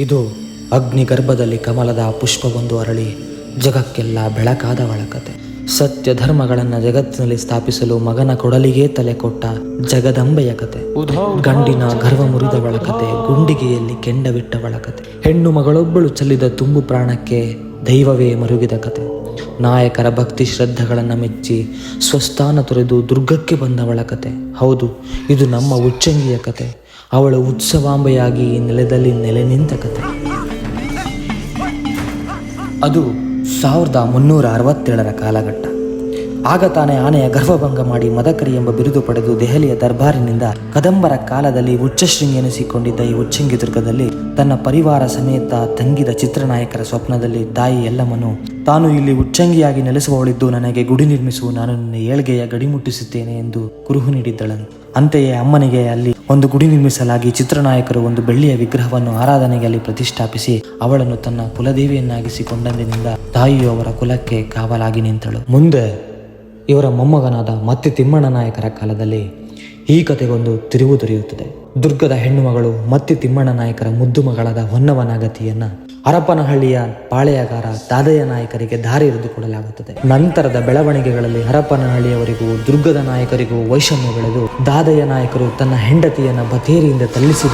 ಇದು ಅಗ್ನಿಗರ್ಭದಲ್ಲಿ ಕಮಲದ ಪುಷ್ಪವೊಂದು ಅರಳಿ ಜಗಕ್ಕೆಲ್ಲ ಬೆಳಕಾದವಳ ಕತೆ ಸತ್ಯ ಧರ್ಮಗಳನ್ನು ಜಗತ್ತಿನಲ್ಲಿ ಸ್ಥಾಪಿಸಲು ಮಗನ ಕೊಡಲಿಗೆ ತಲೆ ಕೊಟ್ಟ ಜಗದಂಬೆಯ ಕತೆ. ಗಂಡಿನ ಗರ್ವ ಮುರಿದವಳ ಕತೆ ಗುಂಡಿಗೆಯಲ್ಲಿ ಕೆಂಡವಿಟ್ಟವಳ ಕತೆ ಹೆಣ್ಣು ಮಗಳೊಬ್ಬಳು ಚೆಲ್ಲಿದ ತುಂಬು ಪ್ರಾಣಕ್ಕೆ ದೈವವೇ ಮರುಗಿದ ಕತೆ. ನಾಯಕರ ಭಕ್ತಿ ಶ್ರದ್ಧೆಗಳನ್ನು ಮೆಚ್ಚಿ ಸ್ವಸ್ಥಾನ ತೊರೆದು ದುರ್ಗಕ್ಕೆ ಬಂದವಳ ಕತೆ ಹೌದು ಇದು ನಮ್ಮ ಉಚ್ಚಂಗಿಯ ಕತೆ. ಅವಳು ಉತ್ಸವಾಂಬೆಯಾಗಿ ನೆಲದಲ್ಲಿ ನೆಲೆ ನಿಂತ ಕತೆ ಅದು ಸಾವಿರದ ಮುನ್ನೂರ ಅರವತ್ತೇಳರ ಕಾಲಘಟ್ಟ. ಆಗ ತಾನೇ ಆನೆಯ ಗರ್ಭಭಂಗ ಮಾಡಿ ಮದಕರಿ ಎಂಬ ಬಿರುದು ಪಡೆದು ದೆಹಲಿಯ ದರ್ಬಾರಿನಿಂದ ಕದಂಬರ ಕಾಲದಲ್ಲಿ ಉಚ್ಚಶೃಂಗಿ ಎನಿಸಿಕೊಂಡಿದ್ದ ಈ ಉಚ್ಚಂಗಿ ದುರ್ಗದಲ್ಲಿ ತನ್ನ ಪರಿವಾರ ಸಮೇತ ತಂಗಿದ ಚಿತ್ರನಾಯಕರ ಸ್ವಪ್ನದಲ್ಲಿ ತಾಯಿ ಎಲ್ಲಮ್ಮನು ತಾನು ಇಲ್ಲಿ ಉಚ್ಚಂಗಿಯಾಗಿ ನೆಲೆಸುವವಳಿದ್ದು ನನಗೆ ಗುಡಿ ನಿರ್ಮಿಸುವ ನಾನು ನಿನ್ನ ಏಳ್ಗೆಯ ಗಡಿ ಮುಟ್ಟಿಸುತ್ತೇನೆ ಎಂದು ಕುರುಹು ನೀಡಿದ್ದಳನು ಅಂತೆಯೇ ಅಮ್ಮನಿಗೆ ಅಲ್ಲಿ ಒಂದು ಗುಡಿ ನಿರ್ಮಿಸಲಾಗಿ ಚಿತ್ರನಾಯಕರು ಒಂದು ಬೆಳ್ಳಿಯ ವಿಗ್ರಹವನ್ನು ಆರಾಧನೆಗೆ ಅಲ್ಲಿ ಪ್ರತಿಷ್ಠಾಪಿಸಿ ಅವಳನ್ನು ತನ್ನ ಕುಲದೇವಿಯನ್ನಾಗಿಸಿಕೊಂಡಂದಿನಿಂದ ತಾಯಿಯು ಅವರ ಕುಲಕ್ಕೆ ಕಾವಲಾಗಿ ನಿಂತಳು. ಮುಂದೆ ಇವರ ಮೊಮ್ಮಗನಾದ ಮತ್ತೆ ತಿಮ್ಮಣ್ಣ ನಾಯಕರ ಕಾಲದಲ್ಲಿ ಈ ಕಥೆಗೊಂದು ತಿರುವು ದೊರೆಯುತ್ತದೆ. ದುರ್ಗದ ಹೆಣ್ಣು ಮಗಳು ಮತ್ತೆ ತಿಮ್ಮಣ್ಣ ನಾಯಕರ ಮುದ್ದು ಮಗಳಾದ ಹೊನ್ನವನಾಗತಿಯನ್ನ ಹರಪನಹಳ್ಳಿಯ ಪಾಳೆಯಗಾರ ದಾದಯ್ಯ ನಾಯಕರಿಗೆ ದಾರಿ ಎರೆದುಕೊಡಲಾಗುತ್ತದೆ ನಂತರದ ಬೆಳವಣಿಗೆಗಳಲ್ಲಿ ಹರಪನಹಳ್ಳಿಯವರಿಗೂ, ದುರ್ಗದ ನಾಯಕರಿಗೂ ವೈಷಮ್ಯ ಬೆಳೆದು ದಾದಯ್ಯ ನಾಯಕರು ತನ್ನ ಹೆಂಡತಿಯನ್ನು ಬಥೇರಿಯಿಂದ ತಳ್ಳಿಸಿ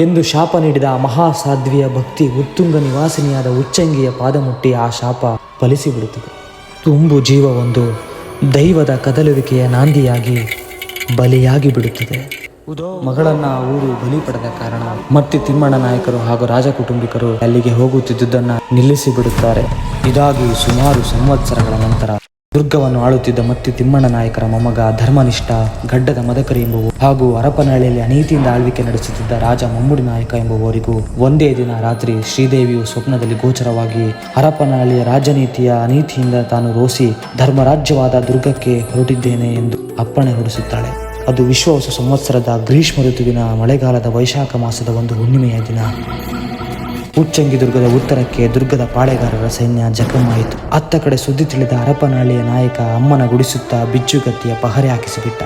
ಎಂದು ಶಾಪ ನೀಡಿದ ಆ ಮಹಾಸಾಧ್ವಿಯ ಭಕ್ತಿ ಉತ್ತುಂಗ ನಿವಾಸಿನಿಯಾದ ಉಚ್ಚಂಗಿಯ ಪಾದ ಮುಟ್ಟಿ ಆ ಶಾಪ ಫಲಿಸಿಬಿಡುತ್ತದೆ. ತುಂಬು ಜೀವವೊಂದು ದೈವದ ಕದಲುವಿಕೆಯ ನಾಂದಿಯಾಗಿ ಬಲಿಯಾಗಿ ಬಿಡುತ್ತದೆ. ಮಗಳನ್ನ ಊರು ಬಲಿ ಪಡೆದ ಕಾರಣ ಮತ್ತೆ ತಿಮ್ಮಣ್ಣ ನಾಯಕರು ಹಾಗೂ ರಾಜ ಕುಟುಂಬಿಕರು ಅಲ್ಲಿಗೆ ಹೋಗುತ್ತಿದ್ದುದನ್ನು ನಿಲ್ಲಿಸಿ ಬಿಡುತ್ತಾರೆ ಇದಾಗಿ ಸುಮಾರು ಸಂವತ್ಸರಗಳ ನಂತರ ದುರ್ಗವನ್ನು ಆಳುತ್ತಿದ್ದ ಮತ್ತೆ ತಿಮ್ಮಣ್ಣ ನಾಯಕರ ಮೊಮ್ಮಗ ಧರ್ಮನಿಷ್ಠ, ಗಡ್ಡದ ಮದಕರಿ ಎಂಬುವು ಹಾಗೂ ಹರಪನಹಳ್ಳಿಯಲ್ಲಿ ಅನೀತಿಯಿಂದ ಆಳ್ವಿಕೆ ನಡೆಸುತ್ತಿದ್ದ ರಾಜ ಮಮ್ಮುಡಿ ನಾಯಕ ಎಂಬುವವರಿಗೂ ಒಂದೇ ದಿನ ರಾತ್ರಿ ಶ್ರೀದೇವಿಯು ಸ್ವಪ್ನದಲ್ಲಿ ಗೋಚರವಾಗಿ ಹರಪನಹಳ್ಳಿಯ ರಾಜನೀತಿಯ ಅನೀತಿಯಿಂದ ತಾನು ರೋಸಿ ಧರ್ಮರಾಜ್ಯವಾದ ದುರ್ಗಕ್ಕೆ ಹೊರಟಿದ್ದೇನೆ ಎಂದು ಅಪ್ಪಣೆ ಹೊರಡಿಸುತ್ತಾಳೆ ಅದು ವಿಶ್ವವಸ ಸಂವತ್ಸರದ ಗ್ರೀಷ್ಮ ಋತುವಿನ ಮಳೆಗಾಲದ ವೈಶಾಖ ಮಾಸದ ಒಂದು ಹುಣ್ಣಿಮೆಯ ದಿನ. ಉಚ್ಚಂಗಿ ದುರ್ಗದ ಉತ್ತರಕ್ಕೆ ದುರ್ಗದ ಪಾಳೆಗಾರರ ಸೈನ್ಯ ಜಖಮಾಯಿತು ಅತ್ತ ಕಡೆ ಸುದ್ದಿ ತಿಳಿದ ಹರಪನಹಳ್ಳಿಯ ನಾಯಕ ಅಮ್ಮನ ಗುಡಿಸುತ್ತಾ ಬಿಚ್ಚುಗತ್ತಿಯ ಪಹರೆ ಹಾಕಿಸಿಬಿಟ್ಟ.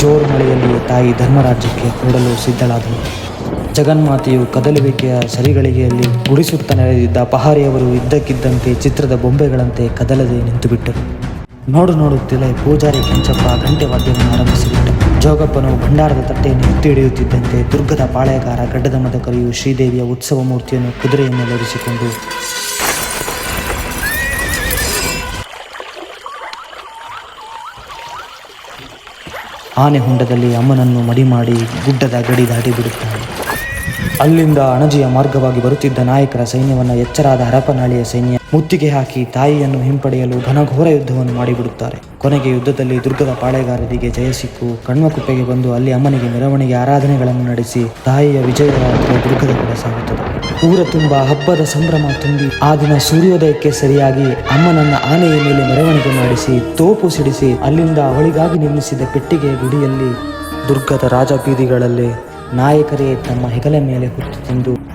ಜೋರು ಮಳೆಯಲ್ಲಿ ತಾಯಿ ಧರ್ಮರಾಜ್ಯಕ್ಕೆ ಹೊರಡಲು ಸಿದ್ಧಳಾದಳು. ಜಗನ್ಮಾತೆಯು ಕದಲುವಿಕೆಯ ಸರಿಗಳಿಗೆಯಲ್ಲಿ ಗುಡಿಸುತ್ತ ನೆರೆದಿದ್ದ ಪಹಾರಿಯವರು ಇದ್ದಕ್ಕಿದ್ದಂತೆ ಚಿತ್ರದ ಬೊಂಬೆಗಳಂತೆ ಕದಲದೆ ನಿಂತುಬಿಟ್ಟರು. ನೋಡು ನೋಡುತ್ತಿಲ್ಲ ಪೂಜಾರಿ ಕಂಚಪ್ಪ ಗಂಟೆ ವಾದ್ಯವನ್ನು ಆರಂಭಿಸಿಬಿಟ್ಟ. ಜೋಗಪ್ಪನು ಭಂಡಾರದ ತಟ್ಟೆಯನ್ನು ಎತ್ತಿ ಹಿಡಿಯುತ್ತಿದ್ದಂತೆ ದುರ್ಗದ ಪಾಳೆಗಾರ ಗಡ್ಡದ ಮದಕರಿಯು ಶ್ರೀದೇವಿಯ ಉತ್ಸವ ಮೂರ್ತಿಯನ್ನು ಕುದುರೆಯ ಮೇಲೆ ಇರಿಸಿಕೊಂಡು ಆನೆ ಹೊಂಡದಲ್ಲಿ ಅಮ್ಮನನ್ನು ಮಡಿ ಮಾಡಿ ಗುಡ್ಡದ ಗಡಿ ದಾಟಿ ಬಿಡುತ್ತಾನೆ. ಅಲ್ಲಿಂದ ಅಣಜಿಯ ಮಾರ್ಗವಾಗಿ ಬರುತ್ತಿದ್ದ ನಾಯಕರ ಸೈನ್ಯವನ್ನು ಎಚ್ಚರಾದ ಹರಪನಾಳಿಯ ಸೈನ್ಯ ಮುತ್ತಿಗೆ ಹಾಕಿ ತಾಯಿಯನ್ನು ಹಿಂಪಡೆಯಲು ಘನಘೋರ ಯುದ್ಧವನ್ನು ಮಾಡಿಬಿಡುತ್ತಾರೆ. ಕೊನೆಗೆ ಯುದ್ಧದಲ್ಲಿ ದುರ್ಗದ ಪಾಳೆಗಾರರಿಗೆ ಜಯ ಸಿಕ್ಕು. ಕಣ್ವಕುಪ್ಪೆಗೆ ಬಂದು ಅಲ್ಲಿ ಅಮ್ಮನಿಗೆ ಮೆರವಣಿಗೆ ಆರಾಧನೆಗಳನ್ನು ನಡೆಸಿ ತಾಯಿಯ ವಿಜಯ ದುರ್ಗದ ಕಡೆ ಸಾಗುತ್ತದೆ. ಊರ ತುಂಬ ಹಬ್ಬದ ಸಂಭ್ರಮ ತುಂಬಿ ಆ ದಿನ ಸೂರ್ಯೋದಯಕ್ಕೆ ಸರಿಯಾಗಿ ಅಮ್ಮನನ್ನ ಆನೆಯ ಮೇಲೆ ಮೆರವಣಿಗೆ ಮಾಡಿಸಿ ತೋಪು ಸಿಡಿಸಿ ಅಲ್ಲಿಂದ ಅವಳಿಗಾಗಿ ನಿರ್ಮಿಸಿದ ಪೆಟ್ಟಿಗೆಯ ಗುಡಿಯಲ್ಲಿ ದುರ್ಗದ ರಾಜಬೀದಿಗಳಲ್ಲಿ ನಾಯಕರೇ ತಮ್ಮ ಹೆಗಲ ಮೇಲೆ ಹುಟ್ಟು ತಿಂದು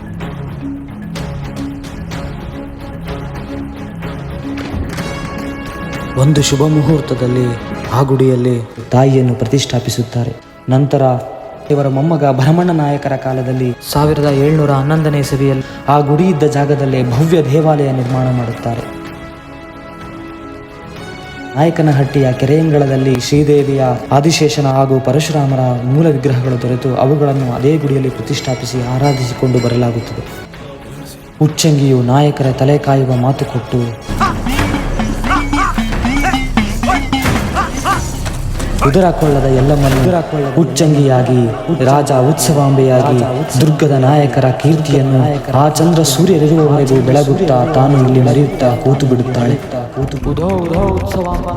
ಒಂದು ಶುಭ ಮುಹೂರ್ತದಲ್ಲಿ ಆ ಗುಡಿಯಲ್ಲಿ ತಾಯಿಯನ್ನು ಪ್ರತಿಷ್ಠಾಪಿಸುತ್ತಾರೆ. ನಂತರ ಇವರ ಮೊಮ್ಮಗ ಭರಮಣ್ಣ ನಾಯಕರ ಕಾಲದಲ್ಲಿ ಸಾವಿರದ ಏಳ್ನೂರ ಹನ್ನೊಂದನೇ ಸವಿಯಲ್ಲಿ ಆ ಗುಡಿ ಇದ್ದ ಜಾಗದಲ್ಲೇ ಭವ್ಯ ದೇವಾಲಯ ನಿರ್ಮಾಣ ಮಾಡುತ್ತಾರೆ. ನಾಯಕನಹಟ್ಟಿಯ ಕೆರೆಯಂಗಳದಲ್ಲಿ ಶ್ರೀದೇವಿಯ ಆದಿಶೇಷನ ಹಾಗೂ ಪರಶುರಾಮರ ಮೂಲ ವಿಗ್ರಹಗಳು ದೊರೆತು ಅವುಗಳನ್ನು ಅದೇ ಗುಡಿಯಲ್ಲಿ ಪ್ರತಿಷ್ಠಾಪಿಸಿ ಆರಾಧಿಸಿಕೊಂಡು ಬರಲಾಗುತ್ತದೆ. ಉಚ್ಚಂಗಿಯು ನಾಯಕರ ತಲೆ ಕಾಯುವ ಮಾತು ಕೊಟ್ಟು ಉದರಕೊಳ್ಳದ ಎಲ್ಲಮ್ಮನು ಉಚ್ಚಂಗಿಯಾಗಿ, ರಾಜ ಉತ್ಸವಾಂಬೆಯಾಗಿ, ದುರ್ಗದ ನಾಯಕರ ಕೀರ್ತಿಯನ್ನು ಆ ಚಂದ್ರ ಸೂರ್ಯರಿರುವವರೆಗೂ ಬೆಳಗುತ್ತಾ ತಾನು ಇಲ್ಲಿ ಮರೆಯುತ್ತಾ ಕೂತು ಬಿಡುತ್ತಾಳೆ. ಕೂತು ಉದೋ ಉದೋ ಉತ್ಸವಾಂಬ